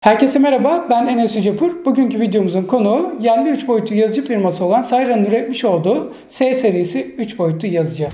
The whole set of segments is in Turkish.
Herkese merhaba, ben Enes Yücepur. Bugünkü videomuzun konuğu yerli 3 boyutlu yazıcı firması olan Sayra'nın üretmiş olduğu S serisi 3 boyutlu yazıcı.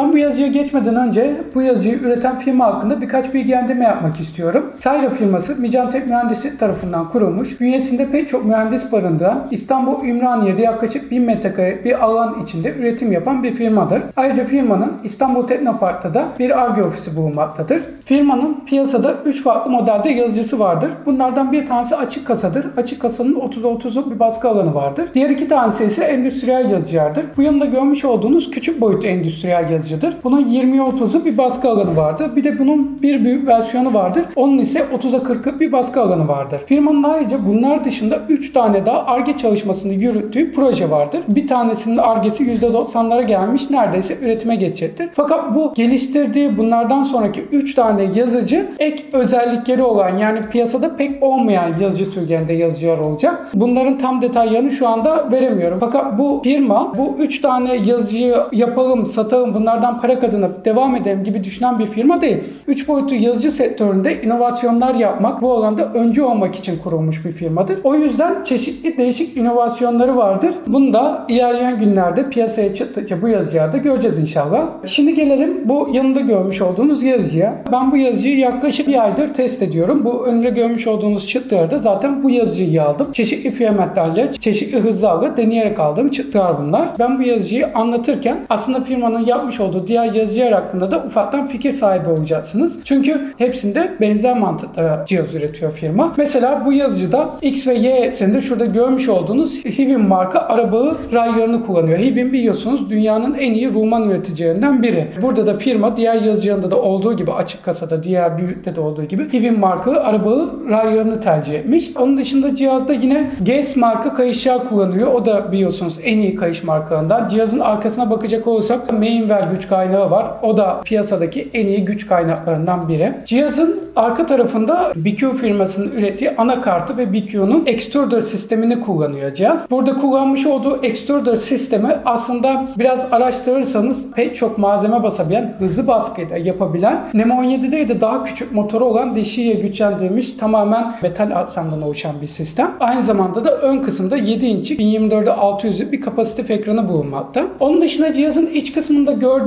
Ben bu yazıya geçmeden önce bu yazıyı üreten firma hakkında birkaç bilgilendirme yapmak istiyorum. Sayra firması Micantep Mühendislik tarafından kurulmuş, bünyesinde pek çok mühendis barındıran, İstanbul Ümraniye'de yaklaşık 1000 metrekare bir alan içinde üretim yapan bir firmadır. Ayrıca firmanın İstanbul Teknopark'ta da bir ARGE ofisi bulunmaktadır. Firmanın piyasada 3 farklı modelde yazıcısı vardır. Bunlardan bir tanesi açık kasadır. Açık kasanın 30'a 30'luk bir baskı alanı vardır. Diğer iki tanesi ise endüstriyel yazıcılardır. Bu yanında görmüş olduğunuz küçük boyutlu endüstriyel yazıcıdır. Bunun 20'ye 30'luk bir baskı alanı vardır. Bir de bunun bir büyük versiyonu vardır. Onun ise 30'a 40'lık bir baskı alanı vardır. Firmanın ayrıca bunlar dışında 3 tane daha ARGE çalışmasını yürüttüğü proje vardır. Bir tanesinin ARGE'si %90'lara gelmiş neredeyse üretime geçecektir. Fakat bu geliştirdiği bunlardan sonraki 3 tane yazıcı ek özellikleri olan yani piyasada pek olmayan yazıcı türlerinde yazıcılar olacak. Bunların tam detaylarını şu anda veremiyorum. Fakat bu firma bu 3 tane yazıcıyı yapalım, satalım, bunlardan para kazanıp devam edelim gibi düşünen bir firma değil. 3 boyutlu yazıcı sektöründe inovasyonlar yapmak, bu alanda öncü olmak için kurulmuş bir firmadır. O yüzden çeşitli değişik inovasyonları vardır. Bunu da ilerleyen günlerde piyasaya çıktıkça bu yazıcılarda göreceğiz inşallah. Şimdi gelelim bu yanında görmüş olduğunuz yazıcıya. Ben bu yazıcıyı yaklaşık bir aydır test ediyorum. Bu önce görmüş olduğunuz çıktılarda zaten bu yazıcıyı aldım. Çeşitli fiyametlerle, çeşitli hızlarla deneyerek aldığım çıktılar bunlar. Ben bu yazıcıyı anlatırken aslında firmanın yapmış olduğu diğer yazıcılar hakkında da ufaktan fikir sahibi olacaksınız. Çünkü hepsinde benzer mantıkta cihaz üretiyor firma. Mesela bu yazıcıda X ve Y de şurada görmüş olduğunuz Hivin marka arabağı raylarını kullanıyor. Hivin biliyorsunuz dünyanın en iyi Ruman üreticilerinden biri. Burada da firma diğer yazıcılarında da olduğu gibi açık kasada diğer büyükte de olduğu gibi Hivin markalı arabağı raylarını tercih etmiş. Onun dışında cihazda yine GES marka kayışlar kullanıyor. O da biliyorsunuz en iyi kayış markalarından. Cihazın arkasına bakacak olursak Mainwell güç kaynağı var. O da piyasadaki en iyi güç kaynaklarından biri. Cihazın arka tarafında BQ firmasının ürettiği anakartı ve BQ'nun extruder sistemini kullanıyor cihaz. Burada kullanmış olduğu extruder sistemi aslında biraz araştırırsanız pek çok malzeme basabilen, hızlı baskıyı da yapabilen Nemo 17'de de daha küçük motoru olan dişiyle güçlendirilmiş tamamen metal aksamdan oluşan bir sistem. Aynı zamanda da ön kısımda 7 inçlik 1024'e 600'lük bir kapasitif ekranı bulunmakta. Onun dışında cihazın iç kısmında gördüğünüz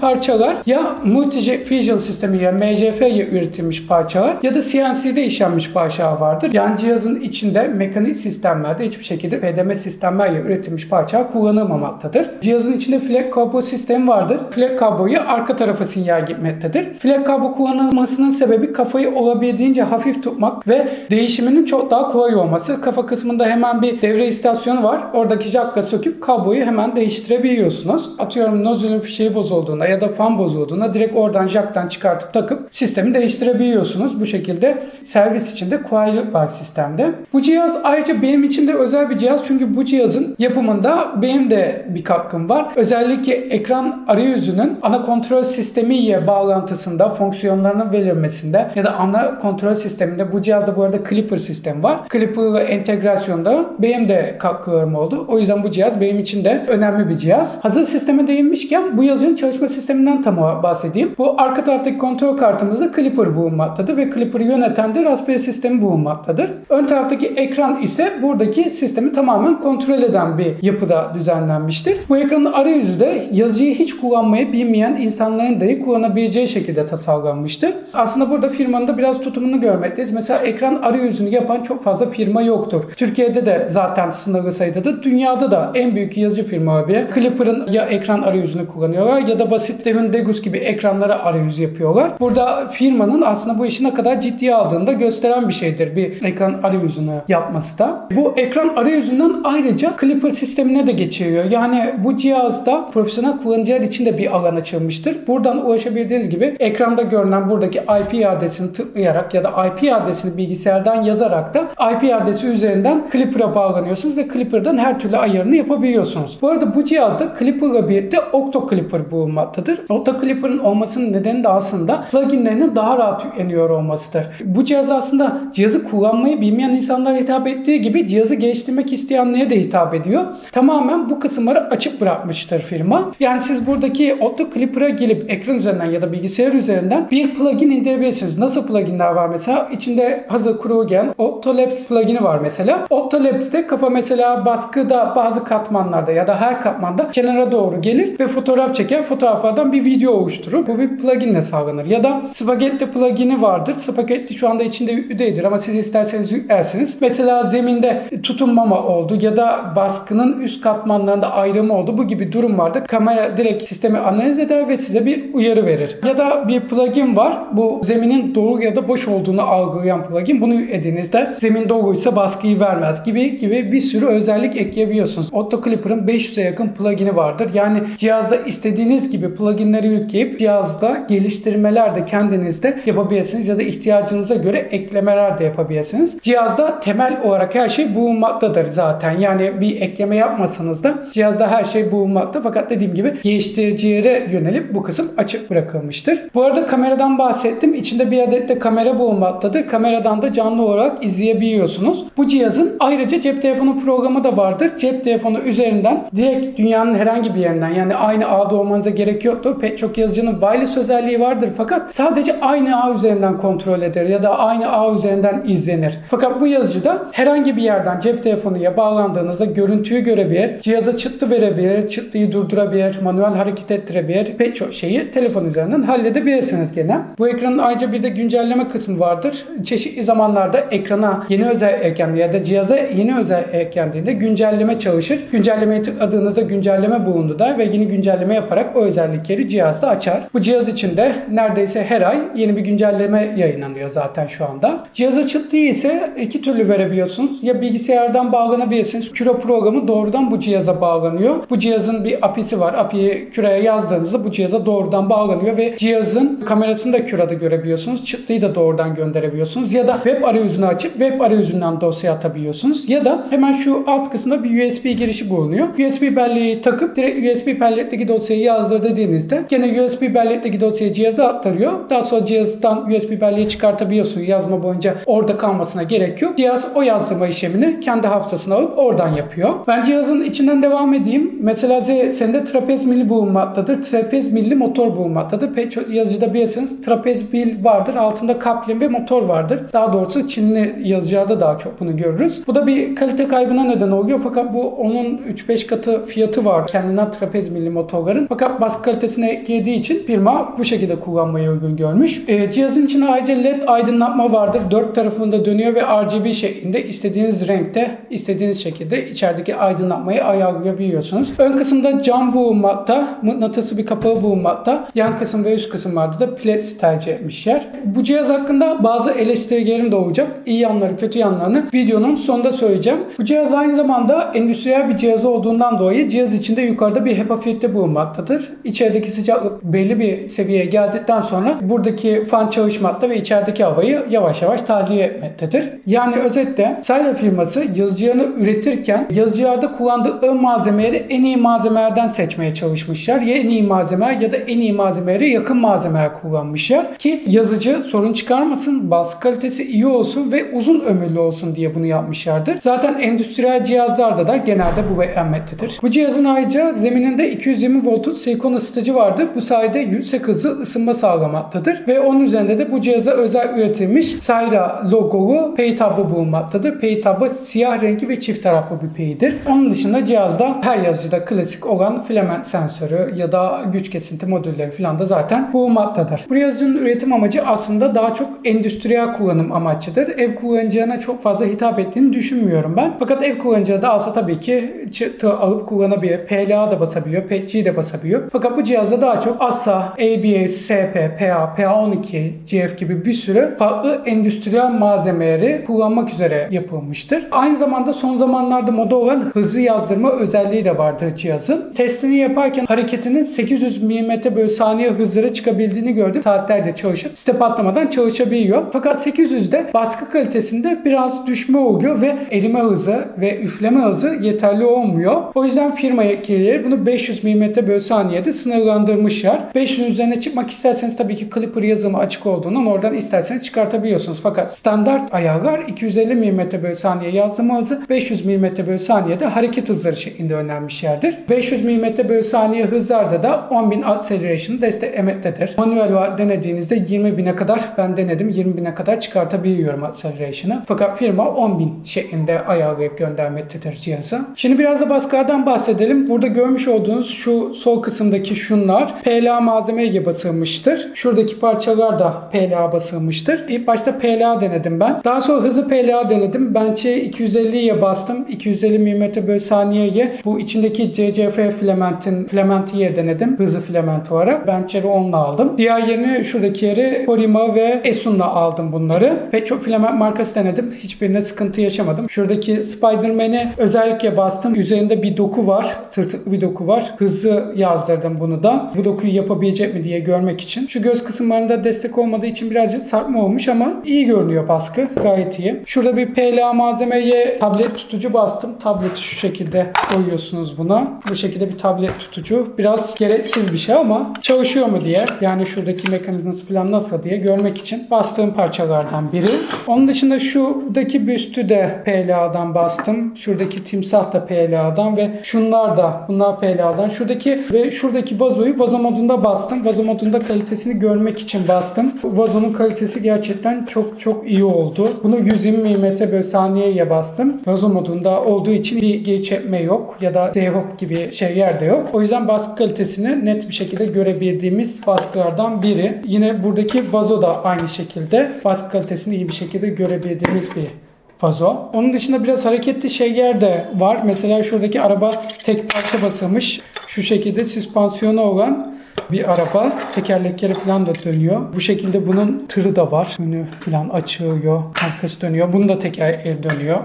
parçalar ya Multi-Jet Fusion sistemi ya MJF ile üretilmiş parçalar ya da CNC'de işlenmiş parçalar vardır. Yani cihazın içinde mekanik sistemlerde hiçbir şekilde PDM sistemlerle üretilmiş parçalar kullanılmamaktadır. Cihazın içinde flag kablo sistemi vardır. Flag kabloyu arka tarafa sinyal gitmektedir. Flag kablo kullanılmasının sebebi kafayı olabildiğince hafif tutmak ve değişiminin çok daha kolay olması. Kafa kısmında hemen bir devre istasyonu var. Oradaki jakka söküp kabloyu hemen değiştirebiliyorsunuz. Atıyorum nozulün fişeği bozulduğunda ya da fan bozulduğunda direkt oradan jaktan çıkartıp takıp sistemi değiştirebiliyorsunuz. Bu şekilde servis içinde kolaylık var sistemde. Bu cihaz ayrıca benim için de özel bir cihaz çünkü bu cihazın yapımında benim de bir katkım var. Özellikle ekran arayüzünün ana kontrol sistemiyle bağlantısında, fonksiyonlarının verilmesinde ya da ana kontrol sisteminde bu cihazda bu arada Clipper sistemi var. Clipper entegrasyonda benim de katkılarım oldu. O yüzden bu cihaz benim için de önemli bir cihaz. Hazır sisteme değinmişken. Bu yazıcının çalışma sisteminden tam bahsedeyim. Bu arka taraftaki kontrol kartımızda Clipper bulunmaktadır ve Clipper'ı yöneten de Raspberry sistemi bulunmaktadır. Ön taraftaki ekran ise buradaki sistemi tamamen kontrol eden bir yapıda düzenlenmiştir. Bu ekranın arayüzü de yazıcıyı hiç kullanmayı bilmeyen insanların dahi kullanabileceği şekilde tasarlanmıştır. Aslında burada firmanın da biraz tutumunu görmekteyiz. Mesela ekran arayüzünü yapan çok fazla firma yoktur. Türkiye'de de zaten sınırlı sayıda da dünyada da en büyük yazıcı firma bir. Clipper'ın ya ekran arayüzünü kullanıyorlar ya da basit Devin Degus gibi ekranlara arayüz yapıyorlar. Burada firmanın aslında bu işi ne kadar ciddiye aldığını da gösteren bir şeydir bir ekran arayüzünü yapması da. Bu ekran arayüzünden ayrıca Clipper sistemine de geçiyor. Yani bu cihazda profesyonel kullanıcılar için de bir alan açılmıştır. Buradan ulaşabildiğiniz gibi ekranda görünen buradaki IP adresini tıklayarak ya da IP adresini bilgisayardan yazarak da IP adresi üzerinden Clipper'a bağlanıyorsunuz ve Clipper'dan her türlü ayarını yapabiliyorsunuz. Bu arada bu cihazda Clipper'la birlikte Octo Clipper bulunmaktadır. Octo Clipper'ın olmasının nedeni de aslında pluginlerinin daha rahat yükleniyor olmasıdır. Bu cihaz aslında cihazı kullanmayı bilmeyen insanlara hitap ettiği gibi cihazı geliştirmek isteyenlere de hitap ediyor. Tamamen bu kısımları açık bırakmıştır firma. Yani siz buradaki Octo Clipper'a gelip ekran üzerinden ya da bilgisayar üzerinden bir plugin indirebilirsiniz. Nasıl pluginler var mesela? İçinde hazır kuru gelen Octolabs plugini var mesela. Octolabs'te kafa mesela baskıda bazı katmanlarda ya da her katmanda kenara doğru gelir ve fotoğraf çeker. Fotoğraflardan bir video oluşturur. Bu bir pluginle sağlanır. Ya da Spaghetti plugini vardır. Spaghetti şu anda içinde değildir ama siz isterseniz yüklersiniz. Mesela zeminde tutunmama oldu ya da baskının üst katmanlarında ayrımı oldu. Bu gibi durumlarda kamera direkt sistemi analiz eder ve size bir uyarı verir. Ya da bir plugin var. Bu zeminin dolu ya da boş olduğunu algılayan plugin. Bunu yüklediğinizde zemin doluysa baskıyı vermez gibi gibi bir sürü özellik ekleyebiliyorsunuz. Otto Clipper'ın 500'e yakın plugini vardır. Yani cihazda istediğiniz gibi pluginleri yükleyip cihazda geliştirmeler de kendinizde yapabilirsiniz ya da ihtiyacınıza göre eklemeler de yapabilirsiniz. Cihazda temel olarak her şey bulunmaktadır zaten. Yani bir ekleme yapmasanız da cihazda her şey bulunmakta. Fakat dediğim gibi geliştiricilere yönelip bu kısım açık bırakılmıştır. Bu arada kameradan bahsettim. İçinde bir adet de kamera bulunmaktadır. Kameradan da canlı olarak izleyebiliyorsunuz. Bu cihazın ayrıca cep telefonu programı da vardır. Cep telefonu üzerinden direkt dünyanın herhangi bir yerinden yani aynı ağda olmanıza gerek yoktur. Pek çok yazıcının wireless özelliği vardır fakat sadece aynı ağ üzerinden kontrol eder ya da aynı ağ üzerinden izlenir. Fakat bu yazıcıda herhangi bir yerden cep telefonuya bağlandığınızda görüntüyü görebilir, cihaza çıktı verebilir, çıktıyı durdurabilir, manuel hareket ettirebilir. Pek çok şeyi telefon üzerinden halledebilirsiniz gene. Bu ekranın ayrıca bir de güncelleme kısmı vardır. Çeşitli zamanlarda ekrana yeni özel eklendi ya da cihaza yeni özel eklendiğinde güncelleme çalışır. Güncellemeyi tıkladığınızda güncelleme bulundu der ve yeni güncelleme yaparak o özellikleri cihazda açar. Bu cihaz için de neredeyse her ay yeni bir güncelleme yayınlanıyor zaten şu anda. Cihaza çıktığı ise iki türlü verebiliyorsunuz. Ya bilgisayardan bağlanabilirsiniz. Küre programı doğrudan bu cihaza bağlanıyor. Bu cihazın bir API'si var. API'yi küreye yazdığınızda bu cihaza doğrudan bağlanıyor ve cihazın kamerasını da kürede görebiliyorsunuz. Çıktıyı da doğrudan gönderebiliyorsunuz. Ya da web arayüzünü açıp web arayüzünden dosya atabiliyorsunuz. Ya da hemen şu alt kısımda bir USB girişi bulunuyor. USB belleği takıp direkt USB bellekteki dosyayı yazdır dediğinizde gene USB bellekteki dosyayı cihaza aktarıyor. Daha sonra cihazdan USB belleği çıkartabiliyorsun yazma boyunca orada kalmasına gerek yok. Cihaz o yazdırma işlemini kendi hafızasına alıp oradan yapıyor. Ben cihazın içinden devam edeyim. Mesela sende trapez milli bulunmaktadır. Trapez milli motor bulunmaktadır. Pek çok yazıcıda bilirsiniz trapez mil vardır. Altında kaplin ve motor vardır. Daha doğrusu Çinli yazıcılarda daha çok bunu görürüz. Bu da bir kalite kaybına neden oluyor. Fakat bu onun 3-5 katı fiyatı var kendinden trapez milli motorların. Fakat baskı kalitesine eklediği için firma bu şekilde kullanmayı uygun görmüş. E, cihazın içine ayrıca led aydınlatma vardır. Dört tarafında dönüyor ve RGB şeklinde istediğiniz renkte istediğiniz şekilde içerideki aydınlatmayı ayarlayabiliyorsunuz. Ön kısımda cam bulunmakta. Mıknatısı bir kapağı bulunmakta. Yan kısım ve üst kısımlarda da plet tercih etmişler. Bu cihaz hakkında bazı eleştirilerim de olacak. İyi yanları, kötü yanlarını videonun sonunda söyleyeceğim. Bu cihaz aynı zamanda endüstriyel bir cihaz olduğundan dolayı cihaz içinde yukarıda bir HEPA filtre bulunmaktadır. İçerideki sıcaklık belli bir seviyeye geldikten sonra buradaki fan çalışmakta ve içerideki havayı yavaş yavaş tahliye etmektedir. Yani özetle Sayla firması yazıcılarını üretirken yazıcılarda kullandığı malzemeleri en iyi malzemelerden seçmeye çalışmışlar. Ya en iyi malzemeler ya da en iyi malzemelere yakın malzemeler kullanmışlar ki yazıcı sorun çıkarmasın, baskı kalitesi iyi olsun ve uzun ömürlü olsun diye bunu yapmışlardır. Zaten endüstriyel cihazlarda da genelde bu beğenmektedir. Bu cihazın ayrıca zemininde 220 220 voltluk silikon ısıtıcı vardır. Bu sayede yüksek hızlı ısınma sağlamaktadır. Ve onun üzerinde de bu cihaza özel üretilmiş Sayra logolu pey tablo bulunmaktadır. Pey tablo siyah renkli ve çift taraflı bir peydir. Onun dışında cihazda her yazıcıda klasik olan filament sensörü ya da güç kesinti modülleri falan da zaten bulunmaktadır. Bu yazıcının üretim amacı aslında daha çok endüstriyel kullanım amaçlıdır. Ev kullanıcılarına çok fazla hitap ettiğini düşünmüyorum ben. Fakat ev kullanıcıları da alsa tabii ki çıtı alıp kullanabiliyor. PLA da basabiliyor, PETG de basabiliyor. Fakat bu cihazda daha çok ASA, ABS, PP, PA, PA12, GF gibi bir sürü farklı endüstriyel malzemeleri kullanmak üzere yapılmıştır. Aynı zamanda son zamanlarda moda olan hızlı yazdırma özelliği de vardır cihazın. Testini yaparken hareketinin 800 mm bölü saniye hızlara çıkabildiğini gördüm. Saatlerce çalışıp step atlamadan çalışabiliyor. Fakat 800'de baskı kalitesinde biraz düşme oluyor ve erime hızı ve üfleme hızı yeterli olmuyor. O yüzden firma yetkilileri bunu 500 mm bölü saniyede sınırlandırmışlar. 500'ün üzerine çıkmak isterseniz tabii ki Clipper yazımı açık olduğundan oradan isterseniz çıkartabiliyorsunuz. Fakat standart ayarlar 250 mm bölü saniye yazdırma hızı 500 mm bölü saniyede hareket hızları şeklinde önermişlerdir. 500 mm bölü saniye hızlarda da 10.000 acceleration desteklemektedir. Manuel var denediğinizde 20.000'e kadar ben denedim 20.000'e kadar çıkartabiliyorum acceleration'ı. Fakat firma 10.000 şeklinde ayarlayıp göndermektedir cihazı. Şimdi biraz da baskılardan bahsedelim. Burada görmüş olduğunuz şu sol kısımdaki şunlar PLA malzemeye basılmıştır. Şuradaki parçalar da PLA basılmıştır. İlk başta PLA denedim ben. Daha sonra hızlı PLA denedim. Bench'e 250'ye bastım. 250 mm bölü saniyeye bu içindeki CCF filamentin filamentiye denedim. Hızlı filament olarak. Bench'leri onunla aldım. Diğer yerini şuradaki yeri Porima ve Esun'la aldım bunları. Pek çok filament markası denedim. Hiçbirine sıkıntı yaşamadım. Şuradaki Spider-Man'e özellikle bastım. Üzerinde bir doku var. Tırtıklı bir doku var. Hızlı yazdırdım bunu da. Bu dokuyu yapabilecek mi diye görmek için. Şu göz kısımlarında destek olmadığı için birazcık sarkma olmuş ama iyi görünüyor baskı. Gayet iyi. Şurada bir PLA malzemeye tablet tutucu bastım. Tableti şu şekilde koyuyorsunuz buna. Bu şekilde bir tablet tutucu. Biraz gereksiz bir şey ama çalışıyor mu diye. Yani şuradaki mekanizması falan nasıl diye görmek için bastığım parçalardan biri. Onun dışında şuradaki büstü de PLA'dan bastım. Şuradaki timsah da PLA'dan ve şunlar da bunlar PLA'dan. Şuradaki ve şuradaki vazoyu vazo modunda bastım. Vazo modunda kalitesini görmek için bastım. Vazonun kalitesi gerçekten çok çok iyi oldu. Bunu 120 mm bölü saniyeye bastım. Vazo modunda olduğu için bir geçirme yok ya da Z-Hop gibi şeyler de yok. O yüzden baskı kalitesini net bir şekilde görebildiğimiz baskılardan biri. Yine buradaki vazo da aynı şekilde baskı kalitesini iyi bir şekilde görebildiğimiz bir vazo. Onun dışında biraz hareketli şeyler de var. Mesela şuradaki araba tek parça basılmış. Şu şekilde süspansiyonu olan bir araba. Tekerlekleri falan da dönüyor. Bu şekilde bunun tırı da var. Önü falan açılıyor. Arkası dönüyor. Bunun da tekerlekleri dönüyor.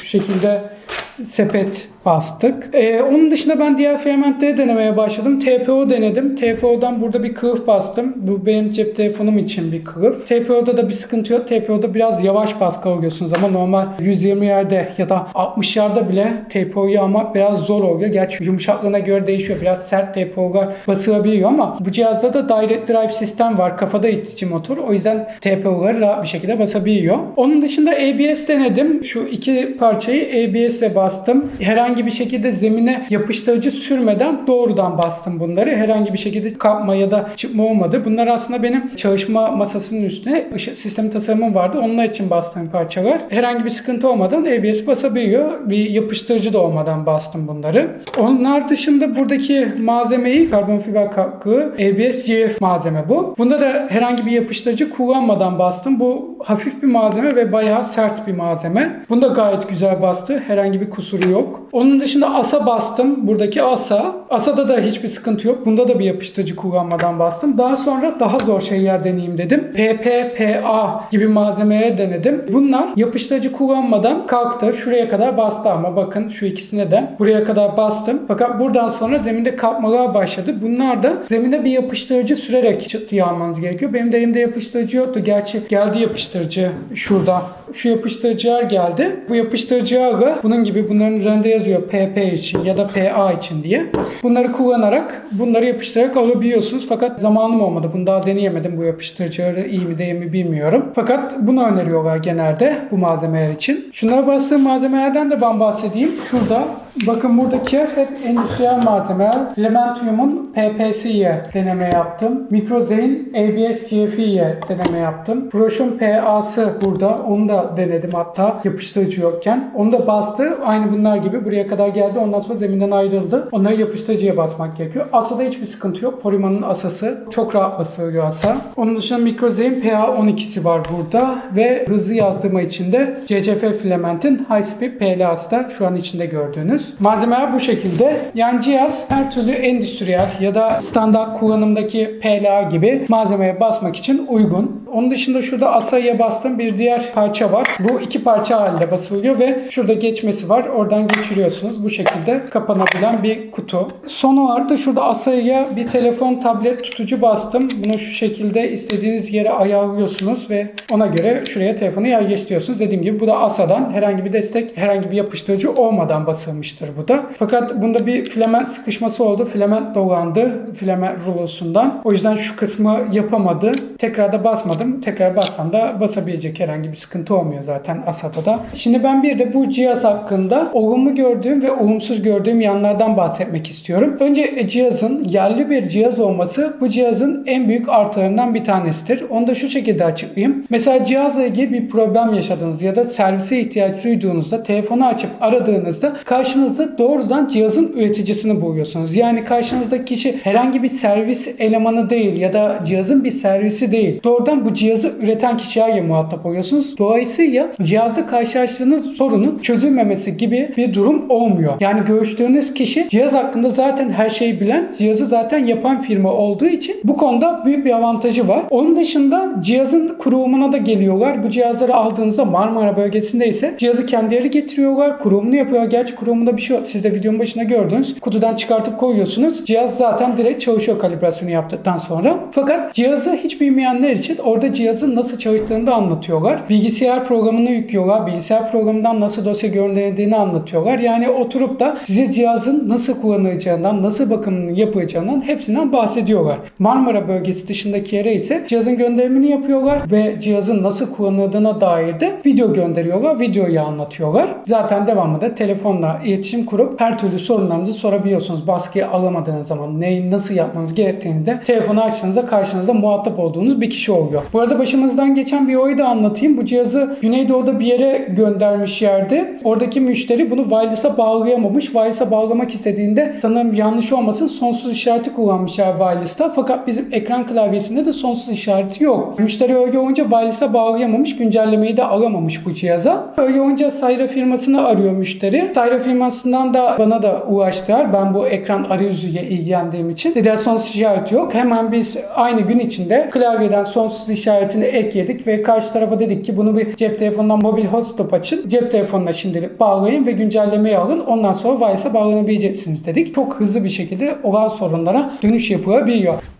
Şu şekilde sepet bastık. Ee, onun dışında ben diğer filamentleri denemeye başladım. TPO denedim. TPO'dan burada bir kılıf bastım. Bu benim cep telefonum için bir kılıf. TPO'da da bir sıkıntı yok. TPO'da biraz yavaş baskı alıyorsunuz ama normal 120 yerde ya da 60 yerde bile TPO'yu almak biraz zor oluyor. Gerçi yumuşaklığına göre değişiyor. Biraz sert TPO'lar basılabiliyor ama bu cihazda da Direct Drive sistem var. Kafada itici motor. O yüzden TPO'ları rahat bir şekilde basabiliyor. Onun dışında ABS denedim. Şu iki parçayı ABS'e bastım. Herhangi bir şekilde zemine yapıştırıcı sürmeden doğrudan bastım bunları. Herhangi bir şekilde kapma ya da çıkma olmadı. Bunlar aslında benim çalışma masasının üstüne ışık sistemi tasarımım vardı. Onlar için bastığım parçalar. Herhangi bir sıkıntı olmadan ABS basabiliyor. Bir yapıştırıcı da olmadan bastım bunları. Onlar dışında buradaki malzemeyi karbon fiber katkı ABS GF malzeme bu. Bunda da herhangi bir yapıştırıcı kullanmadan bastım. Bu hafif bir malzeme ve bayağı sert bir malzeme. Bunda gayet güzel bastı. Herhangi bir kusuru yok. Onun dışında asa bastım. Buradaki asa. Asada da hiçbir sıkıntı yok. Bunda da bir yapıştırıcı kullanmadan bastım. Daha sonra daha zor şeyler deneyeyim dedim. PPPA gibi malzemeye denedim. Bunlar yapıştırıcı kullanmadan kalktı. Şuraya kadar bastı ama bakın şu ikisine de buraya kadar bastım. Fakat buradan sonra zeminde kalkmalar başladı. Bunlar da zemine bir yapıştırıcı sürerek çıtıyı almanız gerekiyor. Benim de elimde yapıştırıcı yoktu. Gerçi geldi yapıştırıcı şurada. Şu yapıştırıcılar geldi. Bu yapıştırıcılarla bunun gibi bunların üzerinde yazıyor PP için ya da PA için diye. Bunları kullanarak bunları yapıştırarak alabiliyorsunuz. Fakat zamanım olmadı. Bunu daha deneyemedim bu yapıştırıcıları iyi mi değil mi bilmiyorum. Fakat bunu öneriyorlar genelde bu malzemeler için. Şunlara bastığım malzemelerden de ben bahsedeyim. Şurada Bakın buradaki hep endüstriyel malzemeler. Flamentium'un PPC'ye deneme yaptım. Microzein ABS GFE'ye deneme yaptım. Proş'un PA'sı burada. Onu da denedim hatta yapıştırıcı yokken. Onu da bastı. Aynı bunlar gibi buraya kadar geldi. Ondan sonra zeminden ayrıldı. Onları yapıştırıcıya basmak gerekiyor. Asada hiçbir sıkıntı yok. Polymanın asası. Çok rahat basılıyor asa. Onun dışında Microzein PA12'si var burada. Ve hızlı yazdırma için de CCF Filament'in High Speed PLA'sı da şu an içinde gördüğünüz. Malzemeler bu şekilde. Yani cihaz her türlü endüstriyel ya da standart kullanımdaki PLA gibi malzemeye basmak için uygun. Onun dışında şurada asayıya bastığım bir diğer parça var. Bu iki parça halinde basılıyor ve şurada geçmesi var. Oradan geçiriyorsunuz. Bu şekilde kapanabilen bir kutu. Son olarak da şurada asayıya bir telefon, tablet tutucu bastım. Bunu şu şekilde istediğiniz yere ayarlıyorsunuz ve ona göre şuraya telefonu yerleştiriyorsunuz. Dediğim gibi bu da asadan herhangi bir destek, herhangi bir yapıştırıcı olmadan basılmıştır bu da. Fakat bunda bir filament sıkışması oldu. Filament dolandı filament rulosundan. O yüzden şu kısmı yapamadı. Tekrar da basmadım. Tekrar bassam da basabilecek herhangi bir sıkıntı olmuyor zaten asada da. Şimdi ben bir de bu cihaz hakkında olumlu gördüğüm ve olumsuz gördüğüm yanlardan bahsetmek istiyorum. Önce cihazın yerli bir cihaz olması bu cihazın en büyük artılarından bir tanesidir. Onu da şu şekilde açıklayayım. Mesela cihazla ilgili bir problem yaşadınız ya da servise ihtiyaç duyduğunuzda telefonu açıp aradığınızda karşınızda doğrudan cihazın üreticisini buluyorsunuz. Yani karşınızdaki kişi herhangi bir servis elemanı değil ya da cihazın bir servisi değil. Doğrudan bu cihazı üreten kişiye muhatap oluyorsunuz. Dolayısıyla cihazda karşılaştığınız sorunun çözülmemesi gibi bir durum olmuyor. Yani görüştüğünüz kişi cihaz hakkında zaten her şeyi bilen, cihazı zaten yapan firma olduğu için bu konuda büyük bir avantajı var. Onun dışında cihazın kurulumuna da geliyorlar. Bu cihazları aldığınızda Marmara bölgesinde ise cihazı kendileri getiriyorlar. Kurulumunu yapıyorlar. Gerçi kurulumunda bir şey yok. Siz de videonun başında gördünüz. Kutudan çıkartıp koyuyorsunuz. Cihaz zaten direkt çalışıyor kalibrasyonu yaptıktan sonra. Fakat cihazı hiç bilmeyenler için orada cihazın nasıl çalıştığını da anlatıyorlar. Bilgisayar programını yüklüyorlar. Bilgisayar programından nasıl dosya gönderildiğini anlatıyorlar. Yani oturup da size cihazın nasıl kullanılacağından, nasıl bakımının yapılacağından hepsinden bahsediyorlar. Marmara bölgesi dışındaki yere ise cihazın gönderimini yapıyorlar ve cihazın nasıl kullanıldığına dair de video gönderiyorlar. Videoyu anlatıyorlar. Zaten devamında telefonla iletişim kurup her türlü sorunlarınızı sorabiliyorsunuz. Baskıyı alamadığınız zaman neyi nasıl yapmanız gerektiğini de telefonu açtığınızda karşınızda muhatap olduğunuz bir kişi oluyor. Bu arada başımızdan geçen bir olayı da anlatayım. Bu cihazı Güneydoğu'da bir yere göndermiş yerde. Oradaki müşteri bunu wireless'a bağlayamamış. Wireless'a bağlamak istediğinde sanırım yanlış olmasın sonsuz işareti kullanmışlar wireless'ta. Fakat bizim ekran klavyesinde de sonsuz işareti yok. Müşteri öyle olunca wireless'a bağlayamamış. Güncellemeyi de alamamış bu cihaza. Öyle olunca Sayra firmasını arıyor müşteri. Sayra firmasından da bana da ulaştılar. Ben bu ekran arayüzüyle ilgilendiğim için. Dediler sonsuz işareti yok. Hemen biz aynı gün içinde klavyeden sonsuz işaretini ekledik ve karşı tarafa dedik ki bunu bir cep telefonundan mobil hotspot açın. Cep telefonuna şimdilik bağlayın ve güncellemeyi alın. Ondan sonra Wireless'a bağlanabileceksiniz dedik. Çok hızlı bir şekilde olan sorunlara dönüş yapılabiliyor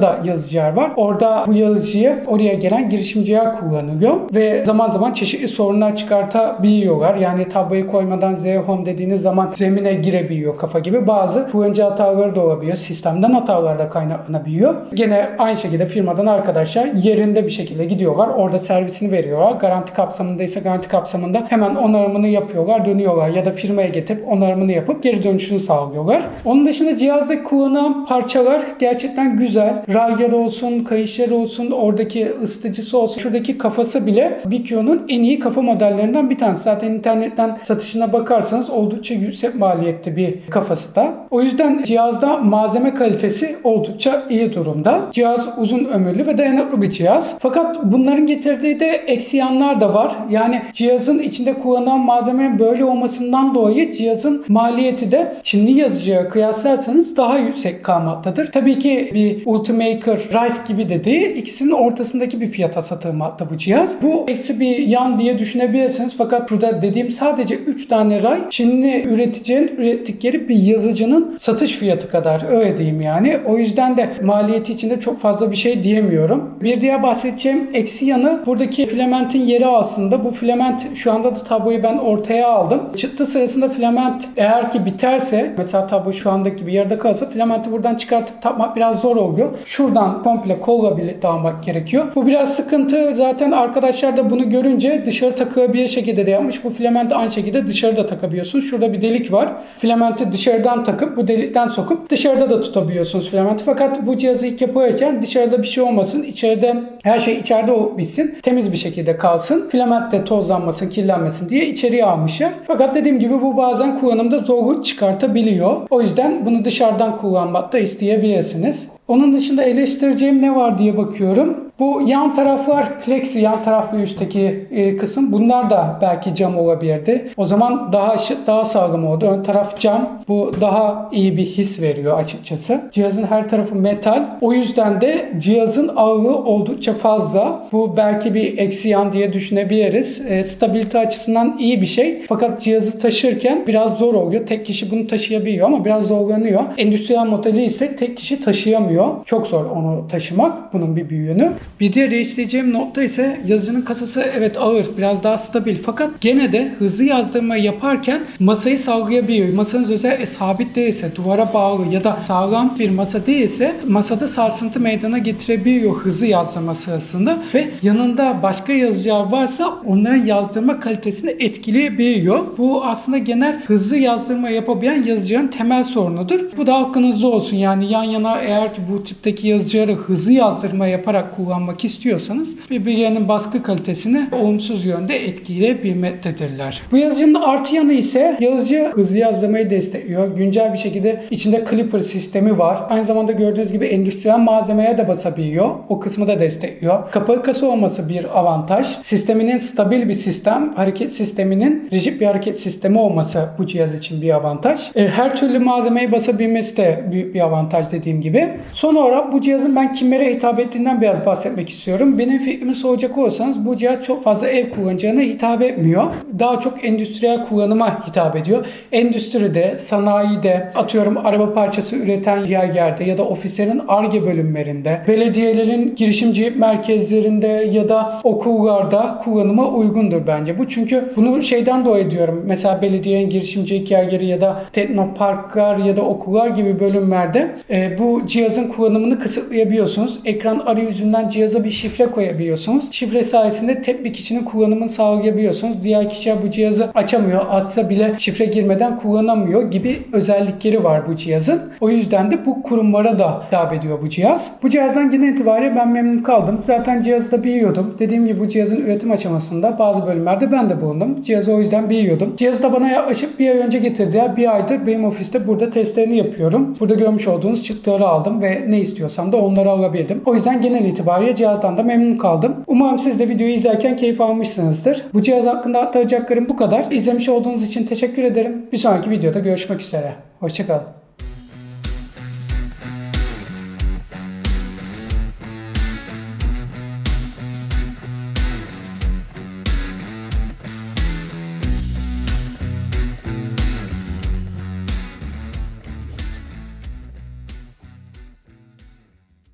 da yazıcılar var. Orada bu yazıcıyı oraya gelen girişimciler kullanılıyor ve zaman zaman çeşitli sorunlar çıkartabiliyorlar. Yani tabloyu koymadan Z home dediğiniz zaman zemine girebiliyor kafa gibi. Bazı kullanıcı hataları da olabiliyor. Sistemden hatalar da kaynaklanabiliyor. Gene aynı şekilde firmadan arkadaşlar yerinde bir şekilde gidiyorlar. Orada servisini veriyorlar. Garanti kapsamında ise garanti kapsamında hemen onarımını yapıyorlar, dönüyorlar ya da firmaya getirip onarımını yapıp geri dönüşünü sağlıyorlar. Onun dışında cihazda kullanılan parçalar gerçekten güzel. Rayyer olsun, kayışlar olsun, oradaki ısıtıcısı olsun, şuradaki kafası bile BQ'nun en iyi kafa modellerinden bir tanesi. Zaten internetten satışına bakarsanız oldukça yüksek maliyetli bir kafası da. O yüzden cihazda malzeme kalitesi oldukça iyi durumda. Cihaz uzun ömürlü ve dayanıklı bir cihaz. Fakat bunların getirdiği de eksi yanlar da var. Yani cihazın içinde kullanılan malzeme böyle olmasından dolayı cihazın maliyeti de Çinli yazıcıya kıyaslarsanız daha yüksek kalmaktadır. Tabii ki bir Ultimate Maker, Rice gibi dediği ikisinin ortasındaki bir fiyata satılmakta bu cihaz. Bu eksi bir yan diye düşünebilirsiniz fakat burada dediğim sadece 3 tane ray Çinli üreticinin ürettikleri bir yazıcının satış fiyatı kadar öyle diyeyim yani. O yüzden de maliyeti içinde çok fazla bir şey diyemiyorum. Bir diğer bahsedeceğim eksi yanı buradaki filamentin yeri aslında. Bu filament şu anda da tabloyu ben ortaya aldım. Çıktı sırasında filament eğer ki biterse mesela tablo şu andaki gibi yerde kalırsa filamenti buradan çıkartıp takmak biraz zor oluyor. Şuradan komple kolla birlikte almak gerekiyor. Bu biraz sıkıntı. Zaten arkadaşlar da bunu görünce dışarı takılabilir şekilde de yapmış. Bu filamenti aynı şekilde dışarıda takabiliyorsun. Şurada bir delik var. Filamenti dışarıdan takıp bu delikten sokup dışarıda da tutabiliyorsunuz filamenti. Fakat bu cihazı ilk yapıyorken dışarıda bir şey olmasın. İçeride her şey içeride o bitsin. Temiz bir şekilde kalsın. Filament de tozlanmasın, kirlenmesin diye içeriye almışlar. Fakat dediğim gibi bu bazen kullanımda zorluk çıkartabiliyor. O yüzden bunu dışarıdan kullanmak da isteyebilirsiniz. Onun dışında eleştireceğim ne var diye bakıyorum. Bu yan taraflar plexi, yan taraf ve üstteki e, kısım bunlar da belki cam olabilirdi. O zaman daha daha sağlam oldu. Ön taraf cam. Bu daha iyi bir his veriyor açıkçası. Cihazın her tarafı metal. O yüzden de cihazın ağırlığı oldukça fazla. Bu belki bir eksi yan diye düşünebiliriz. E, stabilite açısından iyi bir şey. Fakat cihazı taşırken biraz zor oluyor. Tek kişi bunu taşıyabiliyor ama biraz zorlanıyor. Endüstriyel modeli ise tek kişi taşıyamıyor. Çok zor onu taşımak. Bunun bir büyüğünü. Bir diğer değiştireceğim nokta ise yazıcının kasası evet ağır, biraz daha stabil. Fakat gene de hızlı yazdırma yaparken masayı sallayabiliyor. Masanız özel sabit değilse, duvara bağlı ya da sağlam bir masa değilse masada sarsıntı meydana getirebiliyor hızlı yazdırma sırasında ve yanında başka yazıcılar varsa onların yazdırma kalitesini etkileyebiliyor. Bu aslında genel hızlı yazdırma yapabilen yazıcıların temel sorunudur. Bu da aklınızda olsun. Yani yan yana eğer bu tipteki yazıcıları hızlı yazdırma yaparak kullanmak istiyorsanız birbirlerinin baskı kalitesini olumsuz yönde etkileyebilmektedirler. Bu yazıcının artı yanı ise yazıcı hızlı yazdırmayı destekliyor. Güncel bir şekilde içinde clipper sistemi var. Aynı zamanda gördüğünüz gibi endüstriyel malzemeye de basabiliyor. O kısmı da destekliyor. Kapağı kasa olması bir avantaj. Sisteminin stabil bir sistem, hareket sisteminin rigid bir hareket sistemi olması bu cihaz için bir avantaj. E, Her türlü malzemeyi basabilmesi de büyük bir avantaj dediğim gibi. Son olarak bu cihazın ben kimlere hitap ettiğinden biraz bahsetmek istiyorum. Benim fikrimi soracak olursanız bu cihaz çok fazla ev kullanıcılarına hitap etmiyor. Daha çok endüstriyel kullanıma hitap ediyor. Endüstride, sanayide, atıyorum araba parçası üreten yerlerde ya da ofislerin ARGE bölümlerinde, belediyelerin girişimci merkezlerinde ya da okullarda kullanıma uygundur bence. Bu çünkü bunu şeyden dolayı diyorum. Mesela belediyenin girişimcilik yerleri ya da teknoparklar ya da okullar gibi bölümlerde e, bu cihazın kullanımını kısıtlayabiliyorsunuz. Ekran arayüzünden cihaza bir şifre koyabiliyorsunuz. Şifre sayesinde tek bir kişinin kullanımını sağlayabiliyorsunuz. Diğer kişi bu cihazı açamıyor. Açsa bile şifre girmeden kullanamıyor gibi özellikleri var bu cihazın. O yüzden de bu kurumlara da hitap ediyor bu cihaz. Bu cihazdan genel itibariyle ben memnun kaldım. Zaten cihazı da biliyordum. Dediğim gibi bu cihazın üretim aşamasında bazı bölümlerde ben de bulundum. Cihazı o yüzden biliyordum. Cihazı da bana yaklaşık bir ay önce getirdiler. Bir aydır benim ofiste burada testlerini yapıyorum. Burada görmüş olduğunuz çıktıları aldım ve ne istiyorsam da onları alabildim. O yüzden genel itibariyle cihazdan da memnun kaldım. Umarım siz de videoyu izlerken keyif almışsınızdır. Bu cihaz hakkında aktaracaklarım bu kadar. İzlemiş olduğunuz için teşekkür ederim. Bir sonraki videoda görüşmek üzere. Hoşçakalın.